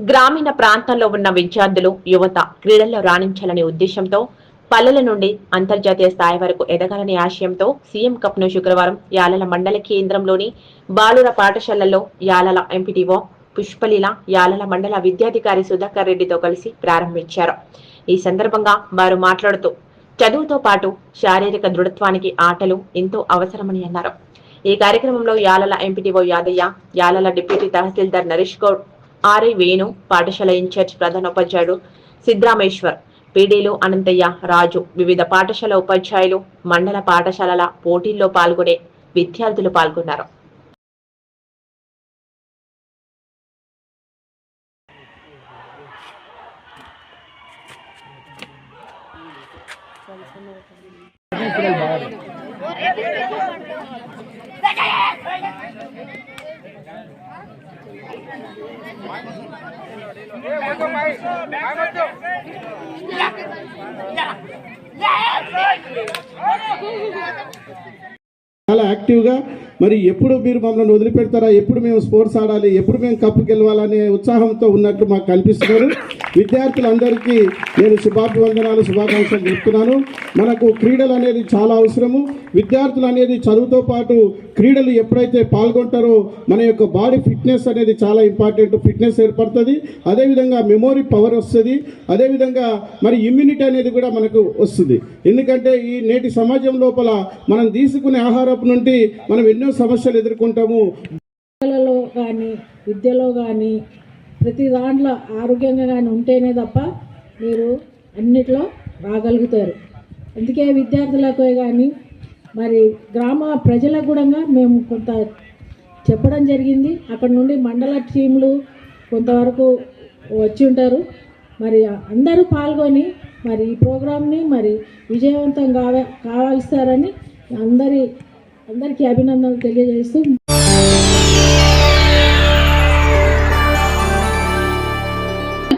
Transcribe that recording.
గ్రామీణ ప్రాంతాల్లో ఉన్న విద్యార్థులు యువత క్రీడల్లో రాణించాలనే ఉద్దేశంతో పల్లెల నుండి అంతర్జాతీయ స్థాయి వరకు ఎదగాలనే ఆశయంతో సీఎం కప్ను శుక్రవారం యాలల మండల కేంద్రంలోని బాలుర పాఠశాలలో యాలల ఎంపీటీఓ పుష్పలీల యాలల మండల విద్యాధికారి సుధాకర్ రెడ్డితో కలిసి ప్రారంభించారు. ఈ సందర్భంగా వారు మాట్లాడుతూ చదువుతో పాటు శారీరక దృఢత్వానికి ఆటలు ఎంతో అవసరమని అన్నారు. ఈ కార్యక్రమంలో యాలల ఎంపీటీఓ యాదయ్య యాలల డిప్యూటీ తహసీల్దార్ నరేష్ గౌడ్ ఆర్ఐ వేణు పాఠశాల ఇన్ఛార్జ్ ప్రధానోపాధ్యాయుడు సిద్రామేశ్వర్ పీడీలు అనంతయ్య రాజు వివిధ పాఠశాల ఉపాధ్యాయులు మండల పాఠశాలల పోటీల్లో పాల్గొనే విద్యార్థులు పాల్గొన్నారు. చాలా యాక్టివ్గా. మరి ఎప్పుడు మీరు మమ్మల్ని వదిలిపెడతారా? ఎప్పుడు మేము స్పోర్ట్స్ ఆడాలి? ఎప్పుడు మేము కప్పు గెలవాలనే ఉత్సాహంతో ఉన్నట్టు మాకు కనిపిస్తున్నారు. విద్యార్థులందరికీ నేను శుభాభివందనాలు శుభాకాంక్షలు చెప్తున్నాను. మనకు క్రీడలు అనేది చాలా అవసరము. విద్యార్థులు అనేది చదువుతో పాటు క్రీడలు ఎప్పుడైతే పాల్గొంటారో మన యొక్క బాడీ ఫిట్నెస్ అనేది చాలా ఇంపార్టెంట్ ఫిట్నెస్ ఏర్పడుతుంది. అదేవిధంగా మెమొరీ పవర్ వస్తుంది. అదేవిధంగా మరి ఇమ్యూనిటీ అనేది కూడా మనకు వస్తుంది. ఎందుకంటే ఈ నేటి సమాజం లోపల మనం తీసుకునే ఆహారపు నుండి మనం ఎన్నో సమస్యలు ఎదుర్కొంటాము. కానీ విద్యలో కానీ ప్రతి దాంట్లో ఆరోగ్యంగా కానీ ఉంటేనే తప్ప మీరు అన్నిట్లో రాగలుగుతారు. అందుకే విద్యార్థులకు కానీ మరి గ్రామ ప్రజలకు కూడా మేము కొంత చెప్పడం జరిగింది. అక్కడ నుండి మండల టీంలు కొంతవరకు వచ్చి ఉంటారు. మరి అందరూ పాల్గొని మరి ఈ ప్రోగ్రామ్ని మరి విజయవంతం కావ కావాల్సారని అందరి అందరికీ అభినందనలు తెలియజేస్తూ